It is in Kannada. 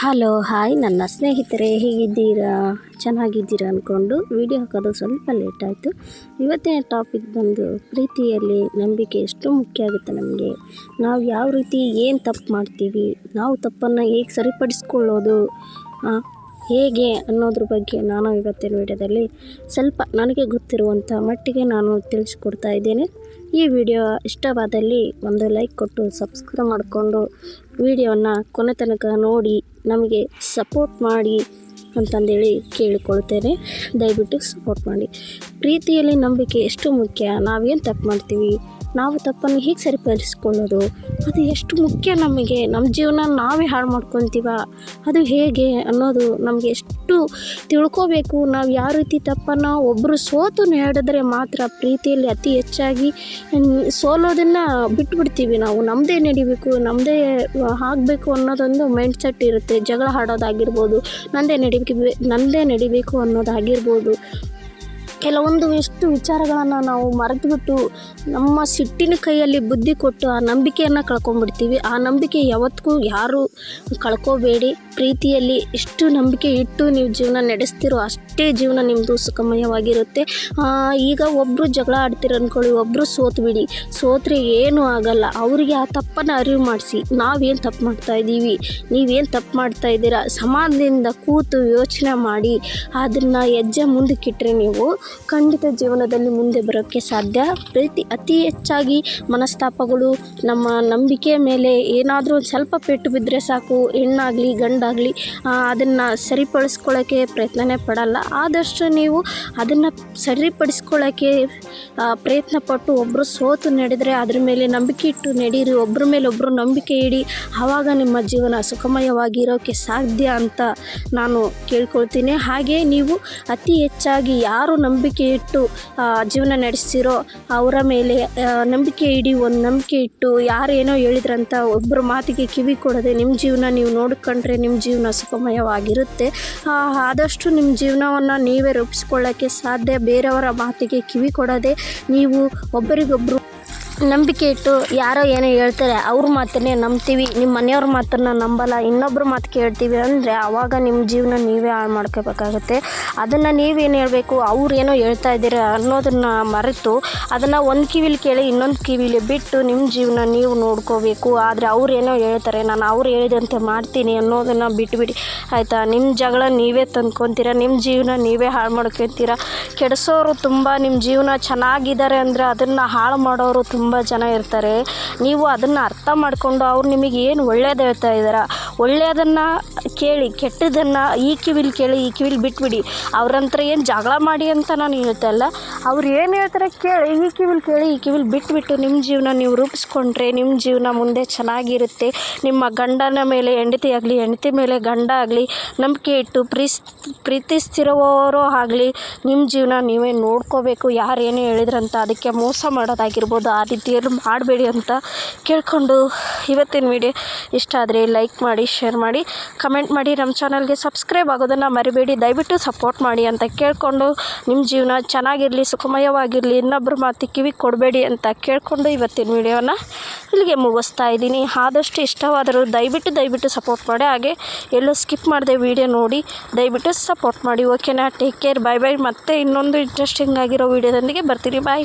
Hello, hi. ನನ್ನ ಸ್ನೇಹಿತರೆ, ಹೇಗಿದ್ದೀರಾ? ಚೆನ್ನಾಗಿದ್ದೀರಾ ಅಂದ್ಕೊಂಡು ವಿಡಿಯೋ ಹಾಕೋದು ಸ್ವಲ್ಪ ಲೇಟ್ ಆಯಿತು. ಇವತ್ತಿನ ಟಾಪಿಕ್ ಬಂದು, ಪ್ರೀತಿಯಲ್ಲಿ ನಂಬಿಕೆ ಎಷ್ಟು ಮುಖ್ಯ ಆಗುತ್ತೆ ನಮಗೆ. ನಾವು ಯಾವ ರೀತಿ ಏನು ತಪ್ಪು ಮಾಡ್ತೀವಿ, ನಾವು ತಪ್ಪನ್ನು ಹೇಗೆ ಸರಿಪಡಿಸ್ಕೊಳ್ಳೋದು ಹೇಗೆ ಅನ್ನೋದ್ರ ಬಗ್ಗೆ ನಾನು ಇವತ್ತಿನ ವಿಡಿಯೋದಲ್ಲಿ ಸ್ವಲ್ಪ ನನಗೆ ಗೊತ್ತಿರುವಂಥ ಮಟ್ಟಿಗೆ ನಾನು ತಿಳಿಸ್ಕೊಡ್ತಾ ಇದ್ದೇನೆ. ಈ ವಿಡಿಯೋ ಇಷ್ಟವಾದಲ್ಲಿ ಒಂದು ಲೈಕ್ ಕೊಟ್ಟು ಸಬ್ಸ್ಕ್ರೈಬ್ ಮಾಡಿಕೊಂಡು ವಿಡಿಯೋವನ್ನು ಕೊನೆ ತನಕ ನೋಡಿ ನಮಗೆ ಸಪೋರ್ಟ್ ಮಾಡಿ ಅಂತಂದೇಳಿ ಕೇಳಿಕೊಳ್ತೇನೆ. ದಯವಿಟ್ಟು ಸಪೋರ್ಟ್ ಮಾಡಿ. ಪ್ರೀತಿಯಲ್ಲಿ ನಂಬಿಕೆ ಎಷ್ಟು ಮುಖ್ಯ? ನಾವೇನು ತಪ್ಪು ಮಾಡ್ತೀವಿ? ನಾವು ತಪ್ಪನ್ನು ಹೇಗೆ ಸರಿಪಡಿಸ್ಕೊಳ್ಳೋದು? ಅದು ಎಷ್ಟು ಮುಖ್ಯ ನಮಗೆ? ನಮ್ಮ ಜೀವನ ನಾವೇ ಹಾಳು ಮಾಡ್ಕೊತೀವ? ಅದು ಹೇಗೆ ಅನ್ನೋದು ನಮಗೆ ಎಷ್ಟು ತಿಳ್ಕೋಬೇಕು. ನಾವು ಯಾವ ರೀತಿ ತಪ್ಪನ್ನು ಒಬ್ಬರು ಸೋತು ನಡೆದ್ರೆ ಮಾತ್ರ ಪ್ರೀತಿಯಲ್ಲಿ ಅತಿ ಹೆಚ್ಚಾಗಿ ಸೋಲೋದನ್ನು ಬಿಟ್ಬಿಡ್ತೀವಿ ನಾವು. ನಮ್ಮದೇ ನಡಿಬೇಕು ನಮ್ಮದೇ ಆಗಬೇಕು ಅನ್ನೋದೊಂದು ಮೈಂಡ್ ಸೆಟ್ ಇರುತ್ತೆ. ಜಗಳ ಹಾಡೋದಾಗಿರ್ಬೋದು ನಂದೇ ನಡಿಬೇಕು ನಂದೇ ನಡಿಬೇಕು ಅನ್ನೋದಾಗಿರ್ಬೋದು. ಕೆಲವೊಂದು ಎಷ್ಟು ವಿಚಾರಗಳನ್ನು ನಾವು ಮರೆತುಬಿಟ್ಟು ನಮ್ಮ ಸಿಟ್ಟಿನ ಕೈಯಲ್ಲಿ ಬುದ್ಧಿ ಕೊಟ್ಟು ಆ ನಂಬಿಕೆಯನ್ನು ಕಳ್ಕೊಂಡ್ಬಿಡ್ತೀವಿ ಆ ನಂಬಿಕೆ ಯಾವತ್ತಿಗೂ ಯಾರೂ ಕಳ್ಕೋಬೇಡಿ. ಪ್ರೀತಿಯಲ್ಲಿ ಎಷ್ಟು ನಂಬಿಕೆ ಇಟ್ಟು ನೀವು ಜೀವನ ನಡೆಸ್ತೀರೋ ಅಷ್ಟೇ ಜೀವನ ನಿಮ್ಮದು ಸುಖಮಯವಾಗಿರುತ್ತೆ. ಈಗ ಒಬ್ಬರು ಜಗಳ ಆಡ್ತೀರ ಅಂದ್ಕೊಳ್ಳಿ ಒಬ್ಬರು ಸೋತು ಬಿಡಿ. ಸೋತ್ರೆ ಏನೂ ಆಗಲ್ಲ. ಅವರಿಗೆ ಆ ತಪ್ಪನ್ನು ಅರಿವು ಮಾಡಿಸಿ. ನಾವೇನು ತಪ್ಪು ಮಾಡ್ತಾ ಇದ್ದೀವಿ? ನೀವೇನು ತಪ್ಪು ಮಾಡ್ತಾ ಇದ್ದೀರಾ? ಸಮಾಧಾನದಿಂದ ಕೂತು ಯೋಚನೆ ಮಾಡಿ, ಅದನ್ನು ಹೆಜ್ಜೆ ಮುಂದಕ್ಕಿಟ್ಟರೆ ನೀವು ಖಂಡಿತ ಜೀವನದಲ್ಲಿ ಮುಂದೆ ಬರೋಕ್ಕೆ ಸಾಧ್ಯ. ಪ್ರೀತಿ ಅತಿ ಹೆಚ್ಚಾಗಿ ಮನಸ್ತಾಪಗಳು, ನಮ್ಮ ನಂಬಿಕೆ ಮೇಲೆ ಏನಾದರೂ ಒಂದು ಸ್ವಲ್ಪ ಪೆಟ್ಟು ಬಿದ್ದರೆ ಸಾಕು. ಹೆಣ್ಣಾಗಲಿ, ಗಂಡಾಗಲಿ ಅದನ್ನು ಸರಿಪಡಿಸ್ಕೊಳ್ಳೋಕ್ಕೆ ಪ್ರಯತ್ನನೇ ಪಡಲ್ಲ. ಆದಷ್ಟು ನೀವು ಅದನ್ನು ಸರಿಪಡಿಸ್ಕೊಳ್ಳೋಕ್ಕೆ ಆ, ಪ್ರಯತ್ನ ಪಟ್ಟು ಒಬ್ಬರು ಸೋತು ನಡೆದರೆ ಅದ್ರ ಮೇಲೆ ನಂಬಿಕೆ ಇಟ್ಟು ನಡೀರಿ ಒಬ್ಬರ ಮೇಲೆ ಒಬ್ಬರು ನಂಬಿಕೆ ಇಡಿ ಆವಾಗ ನಿಮ್ಮ ಜೀವನ ಸುಖಮಯವಾಗಿರೋಕ್ಕೆ ಸಾಧ್ಯ ಅಂತ ನಾನು ಕೇಳ್ಕೊಳ್ತೀನಿ. ಹಾಗೆ ನೀವು ಅತಿ ಹೆಚ್ಚಾಗಿ ಯಾರು ನಂಬಿಕೆ ಇಟ್ಟು ಜೀವನ ನಡೆಸ್ತಿರೋ ಅವರ ಮೇಲೆ ನಂಬಿಕೆ ಇಡಿ ಒಂದು ನಂಬಿಕೆ ಇಟ್ಟು ಯಾರೇನೋ ಹೇಳಿದ್ರಂತ ಒಬ್ಬರ ಮಾತಿಗೆ ಕಿವಿ ಕೊಡದೆ ನಿಮ್ಮ ಜೀವನ ನೀವು ನೋಡ್ಕೊಂಡ್ರೆ ನಿಮ್ಮ ಜೀವನ ಸುಖಮಯವಾಗಿರುತ್ತೆ. ಆದಷ್ಟು ನಿಮ್ಮ ಜೀವನವನ್ನು ನೀವೇ ರೂಪಿಸ್ಕೊಳ್ಳೋಕ್ಕೆ ಸಾಧ್ಯ ಬೇರೆಯವರ ಮಾತಿಗೆ ಕಿವಿ ಕೊಡದೆ ನೀವು ಒಬ್ಬರಿಗೊಬ್ಬರು ನಂಬಿಕೆ ಇಟ್ಟು ಯಾರೋ ಏನೋ ಹೇಳ್ತಾರೆ, ಅವ್ರ ಮಾತನ್ನೇ ನಂಬ್ತೀವಿ ನಿಮ್ಮ ಮನೆಯವ್ರ ಮಾತನ್ನು ನಂಬಲ್ಲ ಇನ್ನೊಬ್ಬರ ಮಾತು ಕೇಳ್ತೀವಿ ಅಂದರೆ ಆವಾಗ ನಿಮ್ಮ ಜೀವನ ನೀವೇ ಹಾಳು ಮಾಡ್ಕೋಬೇಕಾಗುತ್ತೆ. ಅದನ್ನು ನೀವೇನು ಹೇಳಬೇಕು, ಅವ್ರು ಏನೋ ಹೇಳ್ತಾ ಇದ್ದೀರ ಅನ್ನೋದನ್ನು ಮರೆತು ಅದನ್ನು ಒಂದು ಕಿವಿಲಿ ಕೇಳಿ ಇನ್ನೊಂದು ಕಿವಿಲಿ ಬಿಟ್ಟು ನಿಮ್ಮ ಜೀವನ ನೀವು ನೋಡ್ಕೋಬೇಕು. ಆದರೆ ಅವ್ರು ಏನೋ ಹೇಳ್ತಾರೆ, ನಾನು ಅವ್ರು ಹೇಳಿದಂತೆ ಮಾಡ್ತೀನಿ ಅನ್ನೋದನ್ನು ಬಿಟ್ಬಿಡಿ. ಆಯಿತಾ? ನಿಮ್ಮ ಜಗಳ ನೀವೇ ತಂದ್ಕೊತೀರ ನಿಮ್ಮ ಜೀವನ ನೀವೇ ಹಾಳು ಮಾಡ್ಕೊತೀರ? ಕೆಡಿಸೋರು ತುಂಬ ನಿಮ್ಮ ಜೀವನ ಚೆನ್ನಾಗಿದ್ದಾರೆ ಅಂದರೆ ಅದನ್ನು ಹಾಳು ಮಾಡೋರು ತುಂಬ ಜನ ಇರ್ತಾರೆ. ನೀವು ಅದನ್ನು ಅರ್ಥ ಮಾಡಿಕೊಂಡು ಅವ್ರು ನಿಮಗೆ ಏನು ಒಳ್ಳೇದು ಹೇಳ್ತಾ ಇದ್ದಾರೆ? ಒಳ್ಳೆಯದನ್ನು ಕೇಳಿ, ಕೆಟ್ಟದನ್ನು ಈ ಕಿವಿಲಿ ಕೇಳಿ, ಈ ಕಿವಿಲಿ ಬಿಟ್ಬಿಡಿ. ಅವ್ರಂತ್ರ ಏನು ಜಗಳ ಮಾಡಿ ಅಂತ ನಾನು ಹೇಳ್ತಾ ಇಲ್ಲ. ಅವ್ರು ಏನು ಹೇಳ್ತಾರೆ ಕೇಳಿ, ಈ ಕಿವಿಲಿ ಕೇಳಿ, ಈ ಕಿವಿಲಿ ಬಿಟ್ಬಿಟ್ಟು ನಿಮ್ಮ ಜೀವನ ನೀವು ರೂಪಿಸ್ಕೊಂಡ್ರೆ ನಿಮ್ಮ ಜೀವನ ಮುಂದೆ ಚೆನ್ನಾಗಿರುತ್ತೆ. ನಿಮ್ಮ ಗಂಡನ ಮೇಲೆ, ಹೆಂಡತಿ ಆಗಲಿ, ಹೆಂಡತಿ ಮೇಲೆ ಗಂಡ ಆಗಲಿ, ನಂಬಿಕೆ ಇಟ್ಟು ಪ್ರೀಸ್ ಪ್ರೀತಿಸ್ತಿರೋರು ಆಗಲಿ ನಿಮ್ಮ ಜೀವನ ನೀವೇ ನೋಡ್ಕೋಬೇಕು. ಯಾರು ಏನೇ ಹೇಳಿದ್ರಂತ ಅದಕ್ಕೆ ಮೋಸ ಮಾಡೋದಾಗಿರ್ಬೋದು, ಆ ರೀತಿಯಲ್ಲಿ ಮಾಡಬೇಡಿ ಅಂತ ಕೇಳಿಕೊಂಡು ಇವತ್ತಿನ ವಿಡಿಯೋ ಇಷ್ಟ ಆದರೆ ಲೈಕ್ ಮಾಡಿ ಶೇರ್ ಮಾಡಿ ಕಮೆಂಟ್ ಮಾಡಿ ನಮ್ಮ ಚಾನಲ್ಗೆ ಸಬ್ಸ್ಕ್ರೈಬ್ ಆಗೋದನ್ನು ಮರಿಬೇಡಿ. ದಯವಿಟ್ಟು ಸಪೋರ್ಟ್ ಮಾಡಿ ಅಂತ ಕೇಳಿಕೊಂಡು ನಿಮ್ಮ ಜೀವನ ಚೆನ್ನಾಗಿರಲಿ, ಸುಖಮಯವಾಗಿರಲಿ ಇನ್ನೊಬ್ಬರ ಮಾತು ಕಿವಿ ಕೊಡಬೇಡಿ ಅಂತ ಕೇಳಿಕೊಂಡು ಇವತ್ತಿನ ವಿಡಿಯೋನ ಇಲ್ಲಿಗೆ ಮುಗಿಸ್ತಾ ಇದ್ದೀನಿ. ಆದಷ್ಟು ಇಷ್ಟವಾದರೂ ದಯವಿಟ್ಟು ದಯವಿಟ್ಟು ಸಪೋರ್ಟ್ ಮಾಡಿ. ಹಾಗೆ ಎಲ್ಲೂ ಸ್ಕಿಪ್ ಮಾಡದೆ ವಿಡಿಯೋ ನೋಡಿ, ದಯವಿಟ್ಟು ಸಪೋರ್ಟ್ ಮಾಡಿ. ಓಕೆನಾ? ಟೇಕ್ ಕೇರ್ ಬೈ ಬೈ ಮತ್ತೆ ಇನ್ನೊಂದು ಇಂಟ್ರೆಸ್ಟಿಂಗ್ ಆಗಿರೋ ವಿಡಿಯೋದೊಂದಿಗೆ ಬರ್ತೀನಿ. ಬಾಯ್